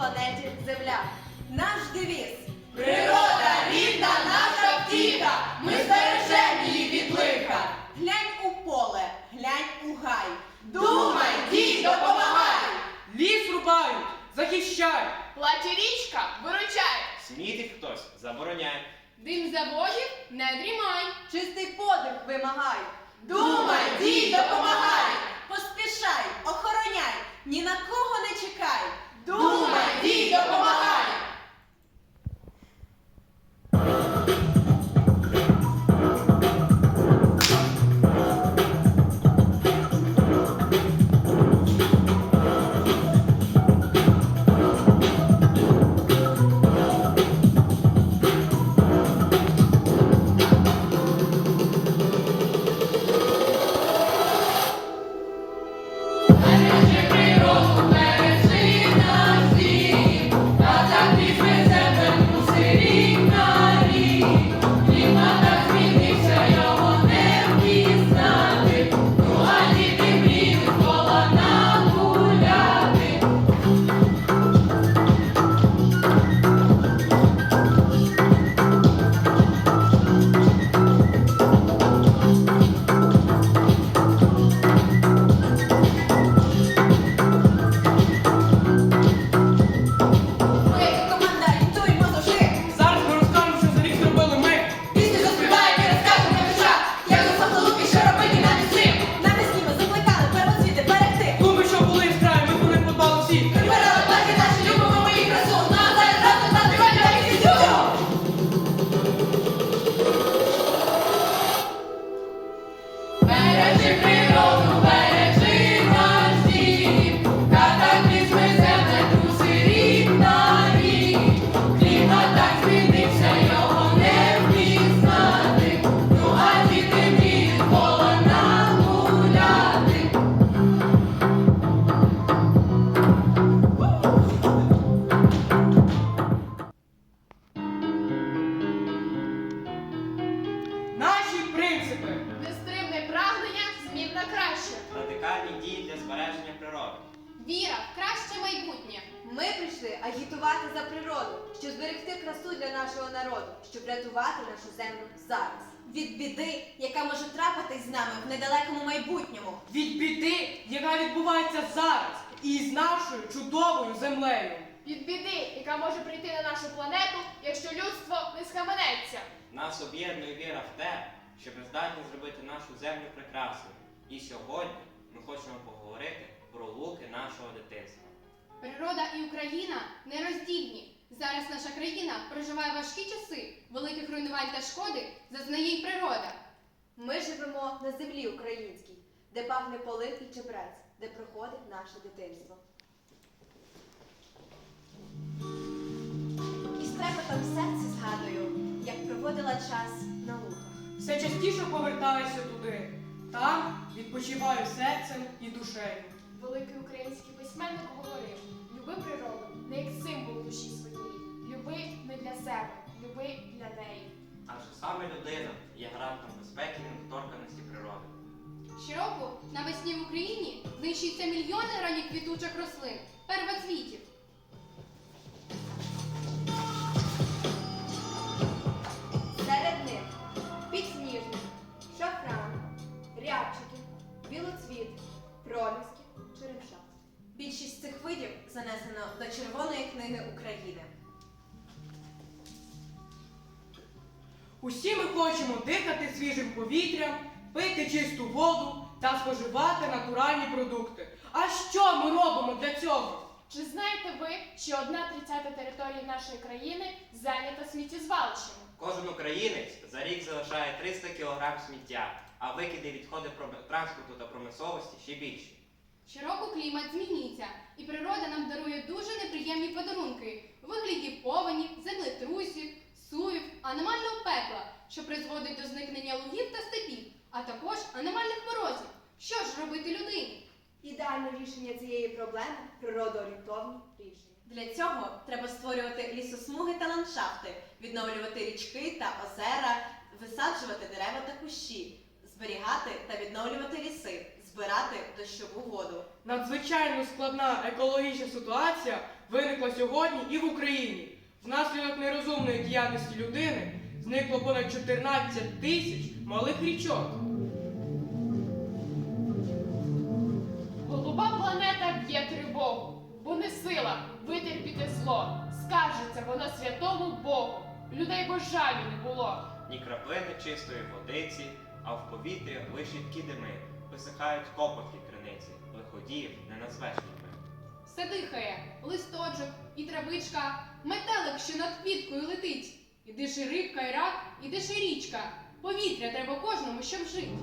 планеті Земля. Наш девіз. Природа рідна наша втіха, ми збережемо її від лиха. Глянь у поле, глянь у гай. Думай, дій, допомагай. Ліс рубають, захищай. Плаче річка, виручай. Смітить хтось, забороняй. Дим заводів не дрімай. Чистий подих вимагай. Думай, дій, допомагай. Поспішай, охороняй, ні на кого. Думай, дій, на краще. Радикальні дії для збереження природи. Віра в краще майбутнє. Ми прийшли агітувати за природу, щоб зберегти красу для нашого народу, щоб рятувати нашу землю зараз. Від біди, яка може трапитись з нами в недалекому майбутньому. Від біди, яка відбувається зараз, і з нашою чудовою землею. Від біди, яка може прийти на нашу планету, якщо людство не схаменеться. Нас об'єднує віра в те, що ми здатні зробити нашу землю прекрасною. І сьогодні ми хочемо поговорити про луки нашого дитинства. Природа і Україна нероздільні. Зараз наша країна проживає важкі часи, великих руйнувань та шкоди зазнає й природа. Ми живемо на землі українській, де пахне полив і чебрець, де проходить наше дитинство. І з трепетом серці згадую, як проводила час на луках. Все частіше повертаюся туди. Там відпочиваю серцем і душею. Великий український письменник говорив: люби природу не як символ душі своєї, люби не для себе, люби для неї. Адже саме людина є гарантом безпеки і недоторканості природи. Щороку навесні в Україні знищуються мільйони ранніх квітучих рослин, первоцвітів. Свіжим повітрям, пити чисту воду та споживати натуральні продукти. А що ми робимо для цього? Чи знаєте ви, що одна тридцята території нашої країни зайнята сміттєзвалищами? Кожен українець за рік залишає 300 кг сміття, а викиди відходи транспорту та промисловості ще більші. Щороку клімат змінюється, і природа нам дарує дуже неприємні подарунки у вигляді повені, землетрусів, суїв, аномального пекла, що призводить до зникнення лугів та степів, а також аномальних морозів. Що ж робити людині? Ідеальне рішення цієї проблеми природоорієнтовні рішення. Для цього треба створювати лісосмуги та ландшафти, відновлювати річки та озера, висаджувати дерева та кущі, зберігати та відновлювати ліси, збирати дощову воду. Надзвичайно складна екологічна ситуація виникла сьогодні і в Україні. Внаслідок нерозумної діяльності людини зникло понад 14 тисяч малих річок. Голуба планета б'є тривогу, бо не сила витерпіти зло. Скаржиться вона святому Богу. Людей бо жалю не було. Ні краплини чистої водиці, а в повітрі лише дими, висихають копоті криниці, лиходіїв не назвеш ними. Все дихає, листочок і травичка, метелик, що над квіткою летить. І рибка, і рак, і дише річка. Повітря треба кожному, щоб жити.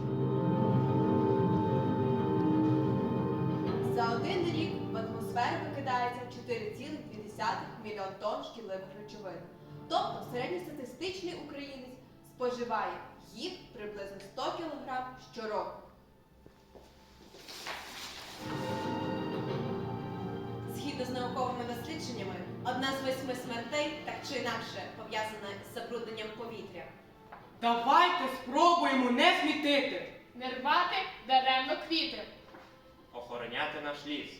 За один рік в атмосферу викидається 4,2 мільйон тонн шкідливих речовин. Тобто середньостатистичний українець споживає їх приблизно 100 кг щороку. Згідно з науковими дослідженнями, одна з восьми смертей так чи інакше пов'язана з забрудненням повітря. Давайте спробуємо не смітити. Не рвати даремно квіти. Охороняти наш ліс.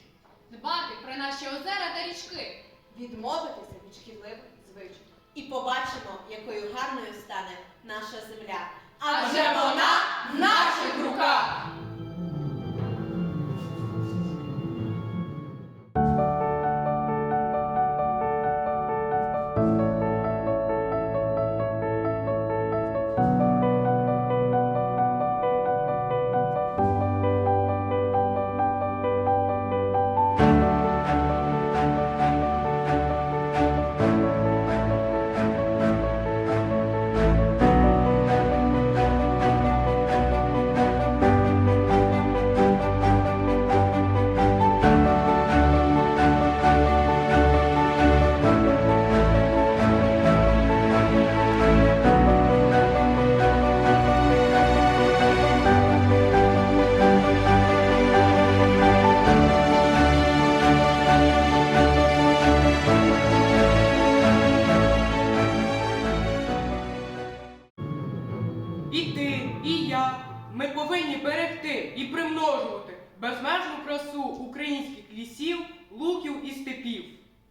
Дбати про наші озера та річки. відмовитися від шкідливих звичок. І побачимо, якою гарною стане наша земля. Адже вона в наших руках.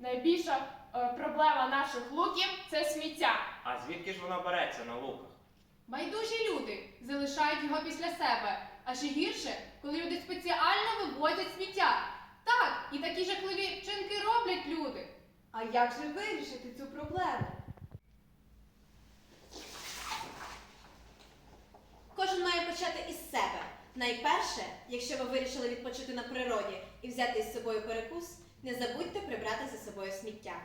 Найбільша е, проблема наших луків це сміття. А звідки ж воно береться на луках? Байдужі люди залишають його після себе. А ще гірше, коли люди спеціально вивозять сміття. Так, і такі жахливі вчинки роблять люди. А як же вирішити цю проблему? Кожен має почати із себе. Найперше, якщо ви вирішили відпочити на природі і взяти із собою перекус, не забудьте прибрати за собою сміття.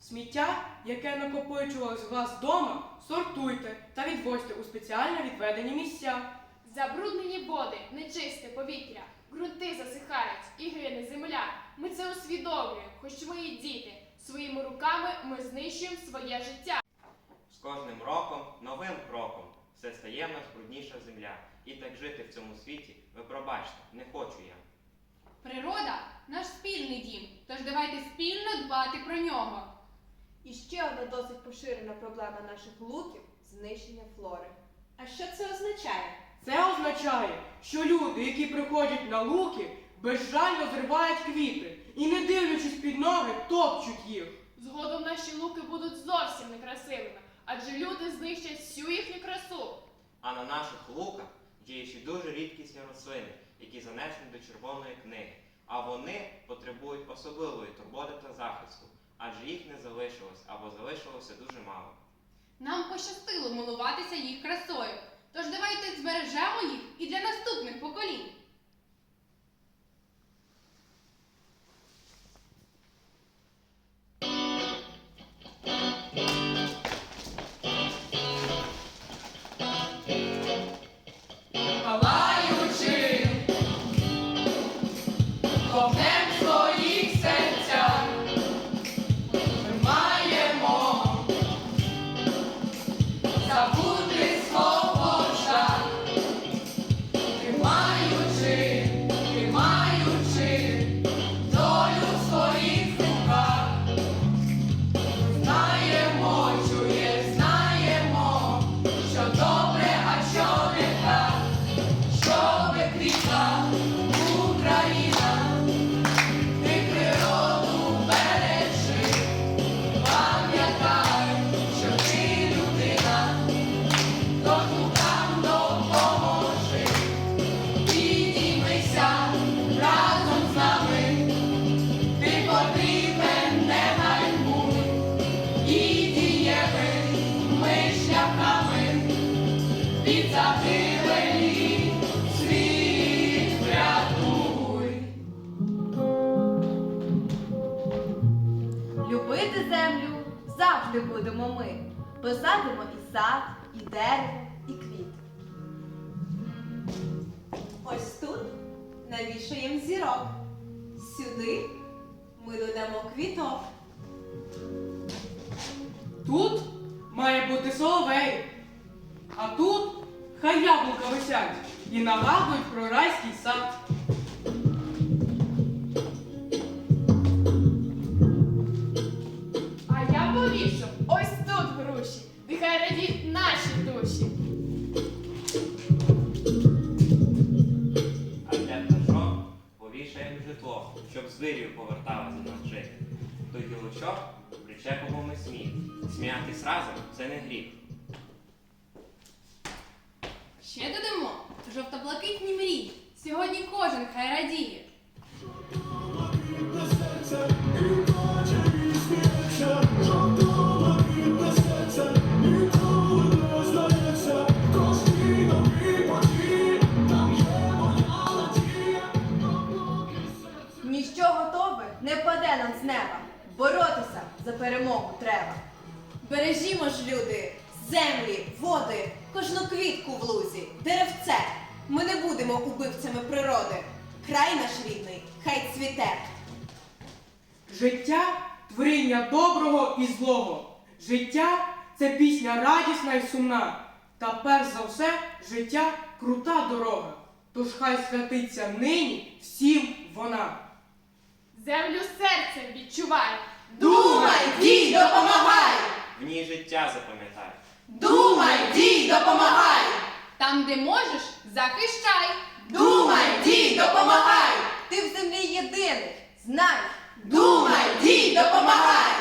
Сміття, яке накопичувалось у вас вдома, сортуйте та відвозьте у спеціально відведені місця. Забруднені води, нечисте повітря, ґрунти засихають і гине земля. Ми це усвідомлюємо, хоч ми і діти. Своїми руками ми знищуємо своє життя. З кожним роком, новим кроком, все стає в нас брудніша земля. І так жити в цьому світі, ви пробачте, не хочу я. Природа наш спільний дім, тож давайте спільно дбати про нього. І ще одна досить поширена проблема наших луків знищення флори. А що це означає? Це означає, що люди, які приходять на луки, безжально зривають квіти і, не дивлячись під ноги, топчуть їх. Згодом наші луки будуть зовсім некрасивими, адже люди знищать всю їхню красу. А на наших луках дуже рідкісні рослини, які занесені до червоної книги. А вони потребують особливої турботи та захисту, адже їх не залишилось або залишилося дуже мало. Нам пощастило милуватися їх красою. Тож давайте збережемо їх і для наступних поколінь. Загибелі, світ. Любити землю завжди будемо ми. Посадимо і сад, і дерево, і квіт. Ось тут навішаємо зірок. Сюди ми додамо квіток. Тут має бути соловей, а тут хай яблука висять і нагадують про райський сад. А я повішу ось тут груші, нехай радіють наші душі. А для пташок повішаємо житло, щоб з вирію поверталися нас жити. До гілочок причепимо ми сміх. Сміятись разом це не гріх. Ще додамо жовто-блакитні мрії. Сьогодні кожен хай радіє. Ніщо готове не впаде нам з неба. Боротися за перемогу треба. Бережімо ж, люди, землі, води, кожну квітку в лузі, деревце. Ми не будемо убивцями природи. Край наш рідний, хай цвіте. Життя творіння доброго і злого. Життя це пісня радісна і сумна. Та перш за все життя крута дорога. Тож хай святиться нині всім вона. Землю серцем відчувай. Думай, дій, допомагай! В ній життя запам'ятай. Думай, дій, допомагай! Там, де можеш, захищай. Думай, дій, допомагай! Ти в землі єдиний, знай. Думай, дій, допомагай!